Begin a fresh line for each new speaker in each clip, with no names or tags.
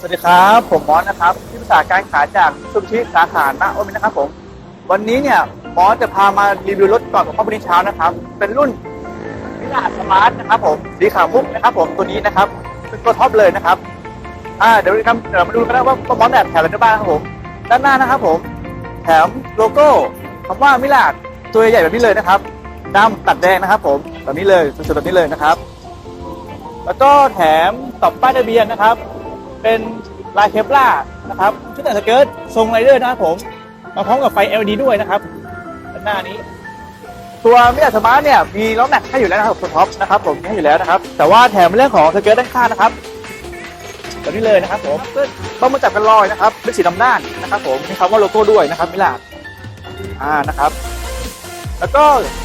สวัสดีครับ ผมมอสนะครับที่ปรึกษาการขายจากสุชิสาขาหน้าโอมินนะครับผม วันนี้เนี่ยมอสจะพามารีวิวรถก่อนของพ่อวันนี้เช้านะครับ เป็นรุ่นมิลาสมาร์ทนะครับผมสีขาวมุกนะครับผมตัวนี้นะครับ เป็นตัวท็อปเลยนะครับอ่าเดี๋ยวเราเดี๋ยวมาดูกันนะว่าว่ามอสแบบแถมอะไรได้บ้างครับผมด้านหน้านะครับผม แถมโลโก้คำว่ามิลาดตัวใหญ่แบบนี้เลยนะครับดำตัดแดงนะครับ ผมแบบนี้เลยสุดๆแบบนี้เลยนะครับ แล้วก็แถมต่อป้ายทะเบียนนะครับ เป็นลายเคปล่านะครับชุดแต่งสเกิร์ตทรงไรเดอร์นะครับผมมาพร้อมกับไฟ LED ด้วยนะครับด้านหน้านี้ ตัวมิราสมาร์ทเนี่ยมีล้อแม็กให้อยู่แล้วนะครับตัวท็อปนะครับผมให้อยู่แล้วนะครับ แต่ว่าแถมเรื่องของสเกิร์ตด้านข้างนะครับตัวนี้เลยนะครับผมต้องมาจับกันลอยนะครับเป็นสีดำด้านนะครับ ผมมีคำว่าโลโก้ด้วยนะครับมิลาดอ่านะครับ แล้วก็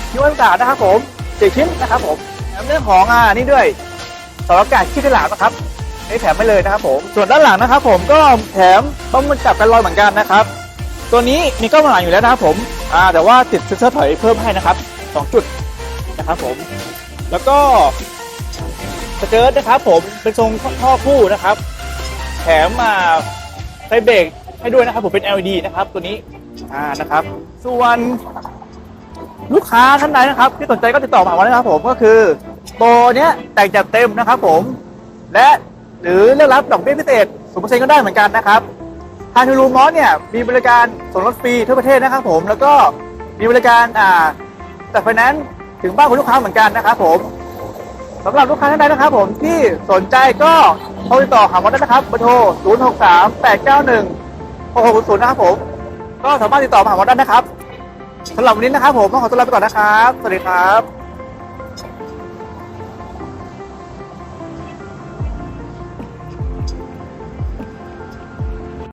คิ้วต่างนะครับผมเจ็ดชิ้นนะครับผมแถมเรื่องของอ่านี่ด้วยสาอากาศขี้ขลาดนะครับ นี่แถมไปเลยนะครับผม ส่วนด้านหลังนะครับผมก็แถมต้องมาจับกันลอยเหมือนกันนะครับ ตัวนี้มีกล้องหลังอยู่แล้วนะครับผมอ่าแต่ว่าติดเซ็นเซอร์ถอยเพิ่มให้นะครับสองจุดนะครับผม แล้วก็สเกิร์ตนะครับผมเป็นทรงท่อคู่นะครับ แถมมาไฟเบรกให้ด้วยนะครับผมเป็น LED นะครับ ตัวนี้อ่านะครับ ส่วนลูกค้าท่านใดนะครับ ที่สนใจก็ติดต่อมาได้นะครับผมก็คือโปรเนี้ยแต่งจัดเต็มนะครับผมและ หรือเลือกรับดอกเบี้ยพิเศษศูนย์เปอร์เซ็นต์ก็ได้เหมือนกันนะครับทางทูรูมอสเนี่ยมีบริการส่วนลดฟรีทั่วประเทศนะครับผมแล้วก็มีบริการอ่าจัดไฟแนนซ์ถึงบ้านคุณลูกค้าเหมือนกันนะครับผมสำหรับลูกค้าท่านใดนะครับผมที่สนใจก็โทรติดต่อหามอสได้นะครับเบอร์โทร 0 6 3 8 9 1 6 6 0นะครับผม ก็สามารถติดต่อมาหามอสได้นะครับสำหรับวันนี้นะครับผมต้องขอตัวลาไปก่อนนะครับ สวัสดีครับ